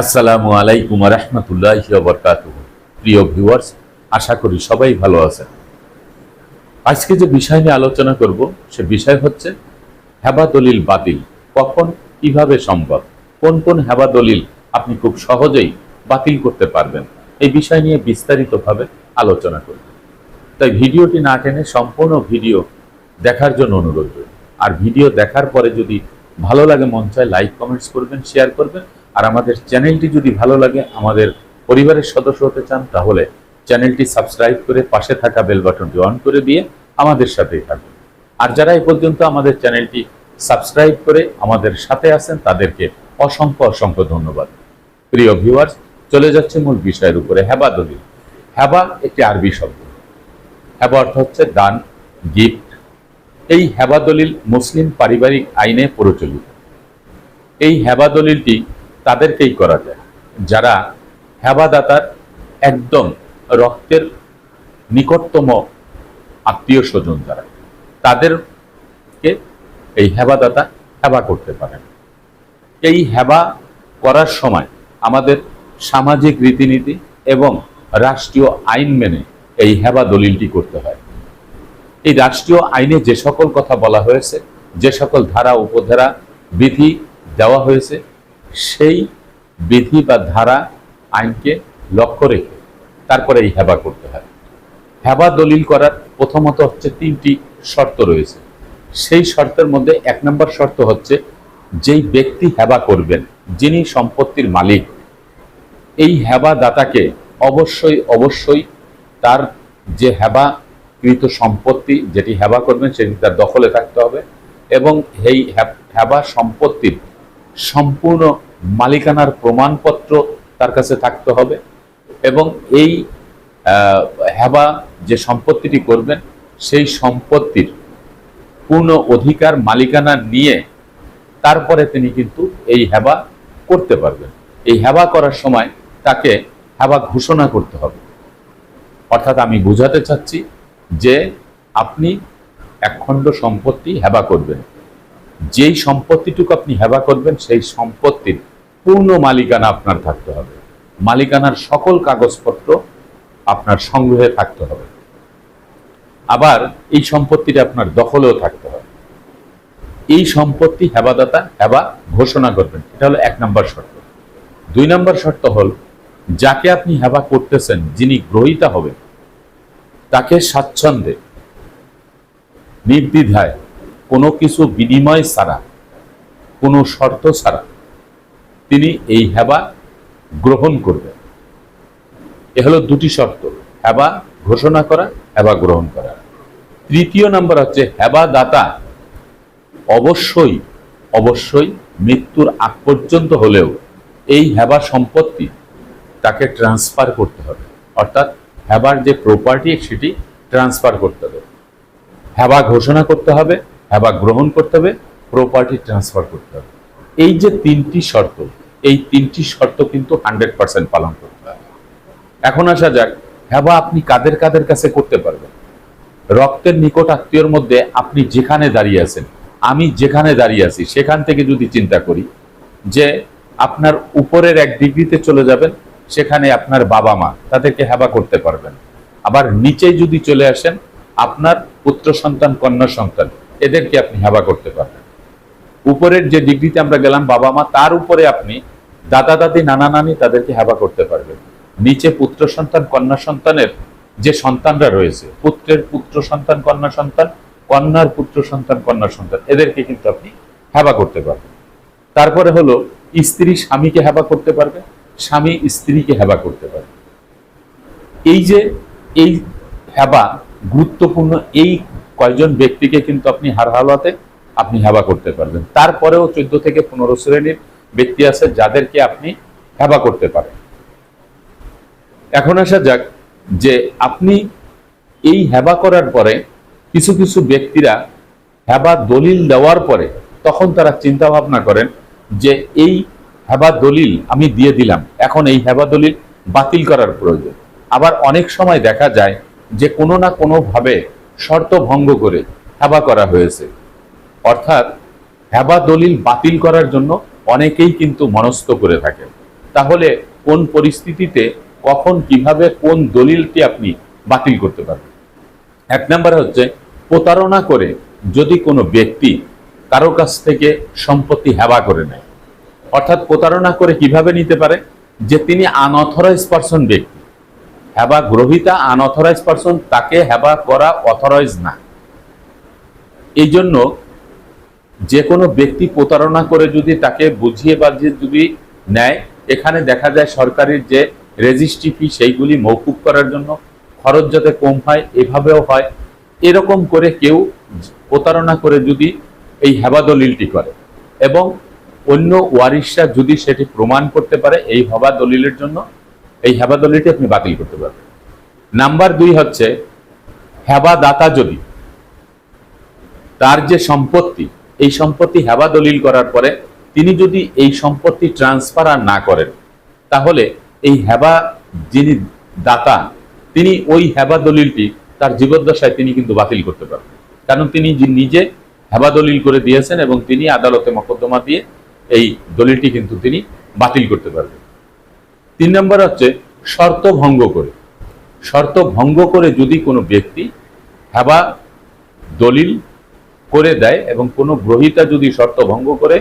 আসসালামু আলাইকুম রহমতুল্লাহ বরকাত প্রিয় ভিউয়ার্স আশা করি সবাই ভালো আছেন। আজকে যে বিষয় নিয়ে আলোচনা করব, সে বিষয় হচ্ছে হেবা দলিল বাতিল। কখন, কীভাবে সম্ভব? কোন কোন হেবা দলিল আপনি খুব সহজেই বাতিল করতে পারবেন? এই বিষয় নিয়ে বিস্তারিতভাবে আলোচনা করব। তাই ভিডিওটি না টেনে সম্পূর্ণ ভিডিও দেখার জন্য অনুরোধ রইল। আর ভিডিও দেখার পরে যদি ভালো লাগে, মন চায় লাইক, কমেন্টস করবেন, শেয়ার করবেন। আর আমাদের চ্যানেলটি যদি ভালো লাগে, আমাদের পরিবারের সদস্য হতে চান, তাহলে চ্যানেলটি সাবস্ক্রাইব করে পাশে থাকা বেল বাটনটি অন করে দিয়ে আমাদের সাথেই থাকুন। আর যারা এ পর্যন্ত আমাদের চ্যানেলটি সাবস্ক্রাইব করে আমাদের সাথে আছেন, তাদেরকে অসংখ্য অসংখ্য ধন্যবাদ। প্রিয় ভিউয়ার্স চলে যাচ্ছে মূল বিষয়ের উপরে হেবা দলিল। হেবা একটি আরবি শব্দ। হ্যাবা অর্থ হচ্ছে দান গিফট এই হেবা দলিল মুসলিম পারিবারিক আইনে প্রচলিত। এই হেবা দলিলটি তাদেরকেই করা যায়। যারা হেবাদাতার একদম রক্তের নিকটতম আত্মীয় স্বজন যারা, তাদেরকে এই হেবাদাতা হেবা করতে পারেন। এই হেবা করার সময় আমাদের সামাজিক রীতিনীতি এবং রাষ্ট্রীয় আইন মেনে এই হেবা দলিলটি করতে হয়। এই রাষ্ট্রীয় আইনে যে সকল কথা বলা হয়েছে, যে সকল ধারা, উপধারা, বিধি দেওয়া হয়েছে সেই বিধি বা ধারা আইনকে লক্ষ্য রেখে তারপরে এই হেবা করতে হয়। হেবা দলিল করার প্রথমত হচ্ছে তিনটি শর্ত রয়েছে। সেই শর্তের মধ্যে এক নম্বর শর্ত হচ্ছে যেই ব্যক্তি হেবা করবেন, যিনি সম্পত্তির মালিক, এই হেবা দাতাকে অবশ্যই অবশ্যই তার যে হেবা কৃত সম্পত্তি, যেটি হেবা করবেন সেটি তার দখলে থাকতে হবে এবং এই হেবা সম্পত্তির সম্পূর্ণ মালিকানার প্রমাণপত্র তার কাছে থাকতে হবে এবং এই হেবা যে সম্পত্তিটি করবেন, সেই সম্পত্তির পূর্ণ অধিকার মালিকানা নিয়ে তারপরে তিনি কিন্তু এই হেবা করতে পারবেন। এই হেবা করার সময় তাকে হেবা ঘোষণা করতে হবে। অর্থাৎ আমি বোঝাতে চাচ্ছি যে আপনি একখণ্ড সম্পত্তি হেবা করবেন। যেই সম্পত্তিটুকু আপনি হেবা করবেন, সেই সম্পত্তির পূর্ণ মালিকানা আপনার থাকতে হবে। মালিকানার সকল কাগজপত্র আপনার সংগ্রহে থাকতে হবে। আবার এই সম্পত্তিটা আপনার দখলেও থাকতে হবে। এই সম্পত্তি হেবাদাতা, হেবা ঘোষণা করবেন। এটা হলো এক নম্বর শর্ত। দুই নম্বর শর্ত হল, যাকে আপনি হেবা করতেছেন, যিনি গ্রহীতা হবেন, তাকে স্বাচ্ছন্দ্যে, নির্দ্বিধায় কোনো কিছু বিনিময় ছাড়া, কোনো শর্ত ছাড়া তিনি এই হেবা গ্রহণ করবেন। এ হলো দুটি শর্ত হেবা ঘোষণা করা হেবা গ্রহণ করা। তৃতীয় নাম্বার হচ্ছে হেবা দাতা অবশ্যই অবশ্যই মৃত্যুর আগ পর্যন্ত হলেও এই হেবা সম্পত্তি তাকে ট্রান্সফার করতে হবে। অর্থাৎ হেবার যে প্রপার্টি সেটি ট্রান্সফার করতে হবে। হেবা ঘোষণা করতে হবে হেবা গ্রহণ করতে হবে প্রপার্টি ট্রান্সফার করতে হবে। এই যে তিনটি শর্ত, এই তিনটি শর্ত কিন্তু হান্ড্রেড পার্সেন্ট পালন করতে হবে। এখন আসা যাক হেবা আপনি কাদের কাদের কাছে করতে পারবেন? রক্তের নিকট আত্মীয়র মধ্যে আপনি যেখানে দাঁড়িয়ে আছেন, আমি যেখানে দাঁড়িয়ে আছি, সেখান থেকে যদি চিন্তা করি যে আপনার উপরের এক ডিগ্রিতে চলে যাবেন, সেখানে আপনার বাবা মা, তাদেরকে হেবা করতে পারবেন। আবার নিচে যদি চলে আসেন, আপনার পুত্র সন্তান, কন্যা সন্তান, এদেরকে আপনি হেবা করতে পারবেন। উপরের যে ডিগ্রিতে আমরা গেলাম বাবা মা, তার উপরে আপনি দাদা, দাদি, নানা, নানি তাদেরকে হেবা করতে পারবেন। নিচে পুত্র সন্তান, কন্যা সন্তানের যে সন্তানরা রয়েছে, পুত্রের পুত্র সন্তান, কন্যা সন্তান, কন্যার পুত্র সন্তান, কন্যা সন্তান, এদেরকে কিন্তু আপনি হেবা করতে পারবেন। তারপরে হলো, স্ত্রী স্বামীকে হেবা করতে পারবে, স্বামী স্ত্রীকে হেবা করতে পারবে। এই যে, এই হেবা গুরুত্বপূর্ণ, এই কয়জন ব্যক্তিকে কিন্তু আপনি হার হালাতে আপনি হেবা করতে পারবেন। তারপরেও চোদ্দ থেকে পনেরো শ্রেণির ব্যক্তি আছে যাদেরকে আপনি হেবা করতে পারেন। এখন আসা যাক যে আপনি এই হেবা করার পরে কিছু কিছু ব্যক্তিরা হেবা দলিল দেওয়ার পরে তখন তারা চিন্তা ভাবনা করেন যে এই হেবা দলিল আমি দিয়ে দিলাম। এখন এই হেবা দলিল বাতিল করার প্রয়োজন। আবার অনেক সময় দেখা যায় যে কোনো না কোনোভাবে শর্ত ভঙ্গ করে হেবা করা হয়েছে। অর্থাৎ হ্যাবা দলিল বাতিল করার জন্য অনেকেই কিন্তু মনস্থ করে থাকে তাহলে কোন পরিস্থিতিতে কখন কীভাবে কোন দলিলটি আপনি বাতিল করতে পারবেন? এক নম্বরে হচ্ছে প্রতারণা করে যদি কোনো ব্যক্তি কারও কাছ থেকে সম্পত্তি হ্যাবা করে নেয়। অর্থাৎ প্রতারণা করে কীভাবে নিতে পারে? যে তিনি আনঅথরাইজ পারসন ব্যক্তি। হ্যাবা গ্রহিতা আনঅথরাইজ পারসন, তাকে হেবা করা অথরাইজ না। এই জন্য যে কোনো ব্যক্তি প্রতারণা করে যদি তাকে বুঝিয়ে বাজিয়ে যদি নেয়, এখানে দেখা যায় সরকারের যে রেজিস্ট্রি ফি সেইগুলি মৌকুব করার জন্য খরচ যাতে কম হয়, এভাবেও হয়। এরকম করে কেউ প্রতারণা করে যদি এই হেবা দলিলটি করে এবং অন্য ওয়ারিশরা যদি সেটি প্রমাণ করতে পারে এই হবা দলিলের জন্য, এই হেবা দলিলটি আপনি বাতিল করতে পারবেন। নাম্বার দুই হচ্ছে হেবা দাতা যদি তার যে সম্পত্তি এই সম্পত্তি হেবা দলিল করার পরে তিনি যদি এই সম্পত্তি ট্রান্সফার আর না করেন, তাহলে এই হেবা যিনি দাতা, তিনি ওই হেবা দলিলটি তার জীবদ্দশায় তিনি কিন্তু বাতিল করতে পারবেন। কারণ তিনি নিজে হেবা দলিল করে দিয়েছেন এবং তিনি আদালতে মকদ্দমা দিয়ে এই দলিলটি কিন্তু তিনি বাতিল করতে পারবেন। তিন নম্বর হচ্ছে শর্ত ভঙ্গ করে। শর্ত ভঙ্গ করে যদি কোনো ব্যক্তি হেবা দলিল করে দেয় এবং কোনো গ্রহিতা যদি শর্ত ভঙ্গ করে,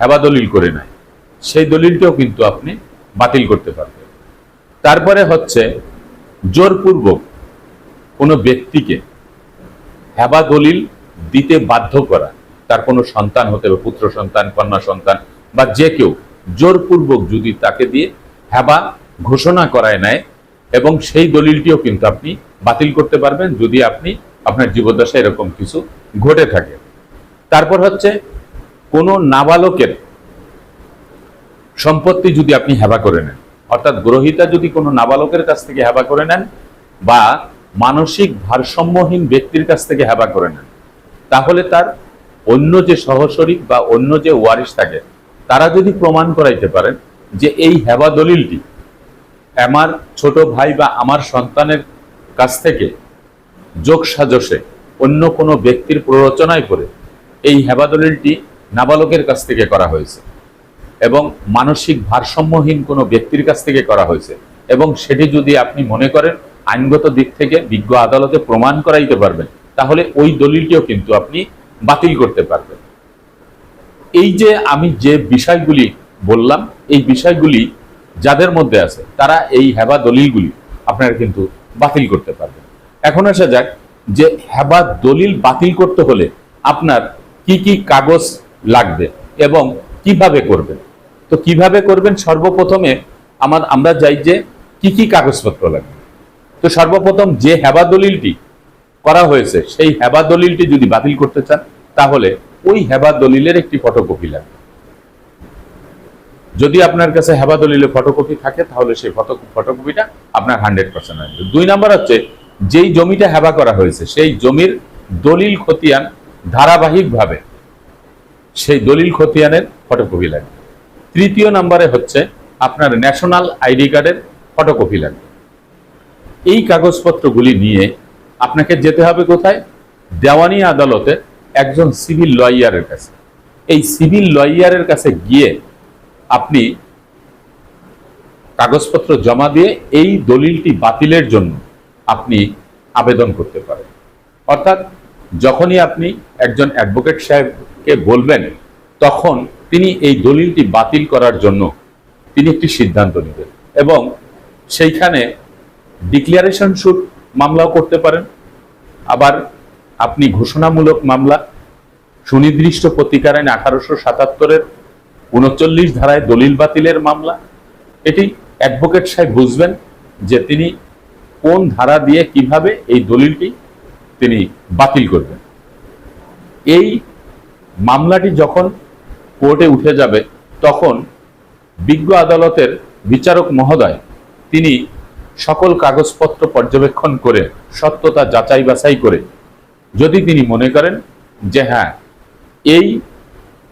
হেবা দলিল করে নেয়। সেই দলিলটিও কিন্তু আপনি বাতিল করতে পারবেন। তারপরে হচ্ছে, জোরপূর্বক কোনো ব্যক্তিকে হেবা দলিল দিতে বাধ্য করা, তার কোনো সন্তান হতে হবে, পুত্র সন্তান, কন্যা সন্তান বা যে কেউ, জোরপূর্বক যদি তাকে দিয়ে হেবা ঘোষণা করায় নেয় এবং সেই দলিলটিও কিন্তু আপনি বাতিল করতে পারবেন, যদি আপনি আপনার জীবদ্দশায় এরকম কিছু ঘটে থাকে। তারপর হচ্ছে, কোনো নাবালকের সম্পত্তি যদি আপনি হেবা করে নেন, অর্থাৎ গ্রহিতা যদি কোনো নাবালকের কাছ থেকে হেবা করে নেন বা মানসিক ভারসাম্যহীন ব্যক্তির কাছ থেকে হেবা করে নেন, তাহলে তার অন্য যে সহশরিক বা অন্য যে ওয়ারিশ থাকে, তারা যদি প্রমাণ করাইতে পারেন যে এই হেবা দলিলটি আমার ছোট ভাই বা আমার সন্তানের কাছ থেকে যোগ সাজসে অন্য কোনো ব্যক্তির প্ররোচনায় করে এই হেবা দলিলটি নাবালকের কাছ থেকে করা হয়েছে এবং মানসিক ভারসাম্যহীন কোনো ব্যক্তির কাছ থেকে করা হয়েছে এবং সেটি যদি আপনি মনে করেন, আইনগত দিক থেকে বিজ্ঞ আদালতে প্রমাণ করাইতে পারবেন, তাহলে ওই দলিলটিও কিন্তু আপনি বাতিল করতে পারবেন। এই যে আমি যে বিষয়গুলি বললাম, এই বিষয়গুলি যাদের মধ্যে আছে, তারা এই হেবা দলিলগুলি আপনারা কিন্তু বাতিল করতে পারবেন। এখন আসা যাক যে হেবা দলিল বাতিল করতে হলে আপনার কি কি কাগজ লাগবে এবং কীভাবে করবেন? তো কীভাবে করবেন? সর্বপ্রথমে আমার, আমরা যাই যে কি কি কাগজপত্র লাগবে। তো সর্বপ্রথম যে হেবা দলিলটি করা হয়েছে, সেই হেবা দলিলটি যদি বাতিল করতে চান, তাহলে ওই হেবা দলিলের একটি ফটোকপি লাগবে। যদি আপনার কাছে হেবা দলিলের ফটোকপি থাকে, তাহলে সেই ফটো ফটোকপিটা আপনার হান্ড্রেড পার্সেন্ট আসবে দুই নাম্বার হচ্ছে যেই জমিটা হেবা করা হয়েছে, সেই জমির দলিল খতিয়ান ধারাবাহিকভাবে সেই দলিল খতিয়ানের ফটোকপি লাগবে। তৃতীয় নাম্বারে হচ্ছে আপনার ন্যাশনাল আইডি কার্ডের ফটোকপি লাগবে। এই কাগজপত্রগুলি নিয়ে আপনাকে যেতে হবে কোথায়? দেওয়ানি আদালতে একজন সিভিল লয়ারের কাছে। এই সিভিল লয়ারের কাছে গিয়ে আপনি কাগজপত্র জমা দিয়ে এই দলিলটি বাতিলের জন্য আপনি আবেদন করতে পারেন। অর্থাৎ যখনই আপনি একজন অ্যাডভোকেট সাহেবকে বলবেন, তখন তিনি এই দলিলটি বাতিল করার জন্য তিনি একটি সিদ্ধান্ত নেবেন এবং সেইখানে ডিক্লারেশন শুট মামলাও করতে পারেন। আবার আপনি ঘোষণামূলক মামলা, সুনির্দিষ্ট প্রতিকার আইন আঠারোশো সাতাত্তরের উনচল্লিশ ধারায় দলিল বাতিলের মামলা। এটি অ্যাডভোকেট সাহেব বুঝবেন যে তিনি কোন ধারা দিয়ে কীভাবে এই দলিলটি তিনি বাতিল করবেন? এই মামলাটি যখন কোর্টে উঠে যাবে, তখন বিজ্ঞ আদালতের বিচারক মহোদয় তিনি সকল কাগজপত্র পর্যবেক্ষণ করে, সত্যতা যাচাই বাছাই করে, যদি তিনি মনে করেন যে হ্যাঁ এই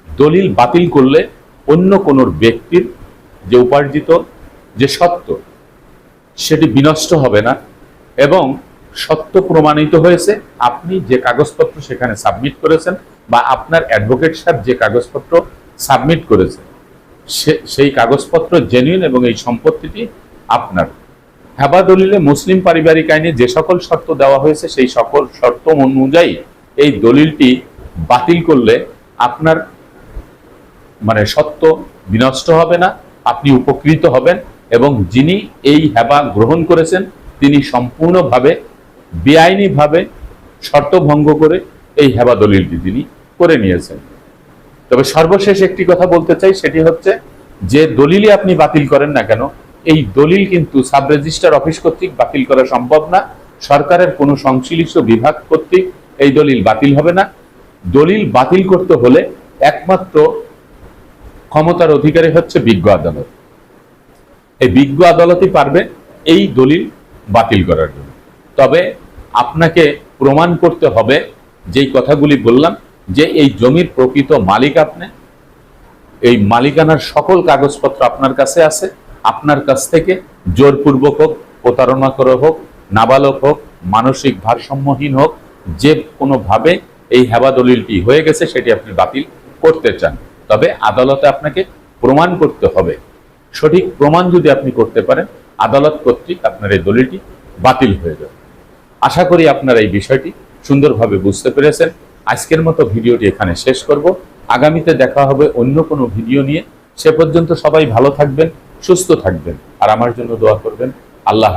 দলিল বাতিল করলে অন্য কোনো ব্যক্তির যে উপার্জিত, যে সত্য সেটি বিনষ্ট হবে না এবং সত্য প্রমাণিত হয়েছে। আপনি যে কাগজপত্র সেখানে সাবমিট করেছেন বা আপনার অ্যাডভোকেট সাহেব যে কাগজপত্র সাবমিট করেছে, সে- সেই কাগজপত্র জেনুইন এবং এই সম্পত্তিটি আপনার। হেবা দলিলে মুসলিম পারিবারিক আইনে যে সকল শর্ত দেওয়া হয়েছে, সেই সকল শর্ত অনুযায়ী এই দলিলটি বাতিল করলে আপনার মানে সত্য বিনষ্ট হবে না, আপনি উপকৃত হবেন। এবং যিনি এই হেবা গ্রহণ করেছেন, তিনি সম্পূর্ণভাবে বেআইনিভাবে শর্ত ভঙ্গ করে এই হেবা দলিলটি তিনি করে নিয়েছেন। তবে সর্বশেষ একটি কথা বলতে চাই, সেটি হচ্ছে যে দলিলই আপনি বাতিল করেন না কেন, এই দলিল কিন্তু সাব রেজিস্ট্রার অফিস কর্তৃক বাতিল করা সম্ভব না। সরকারের কোনো সংশ্লিষ্ট বিভাগ কর্তৃক এই দলিল বাতিল হবে না। দলিল বাতিল করতে হলে একমাত্র ক্ষমতার অধিকারী হচ্ছে বিজ্ঞ আদালত। এই বিজ্ঞ আদালতই পারবে এই দলিল বাতিল করার জন্য। তবে আপনাকে প্রমাণ করতে হবে যেই কথাগুলি বললাম, যে এই জমির প্রকৃত মালিক আপনি, এই মালিকানার সকল কাগজপত্র আপনার কাছে আছে, আপনার কাছ থেকে জোরপূর্বক হোক প্রতারণা করে হোক, নাবালক হোক, মানসিক ভারসাম্যহীন হোক, যে কোনোভাবে এই হেবা দলিলটি হয়ে গেছে সেটি আপনি বাতিল করতে চান। তবে আদালতে আপনাকে প্রমাণ করতে হবে সঠিক প্রমাণ যদি আপনি করতে পারেন, আদালত কর্তৃক আপনার এই দলিলটি বাতিল হয়ে যাবে। আশা করি আপনারা এই বিষয়টি সুন্দরভাবে বুঝতে পেরেছেন। আজকের মতো ভিডিওটি এখানে শেষ করব। আগামীতে দেখা হবে অন্য কোনো ভিডিও নিয়ে। সে পর্যন্ত সবাই ভালো থাকবেন, সুস্থ থাকবেন। আর আমার জন্য দোয়া করবেন। আল্লাহ।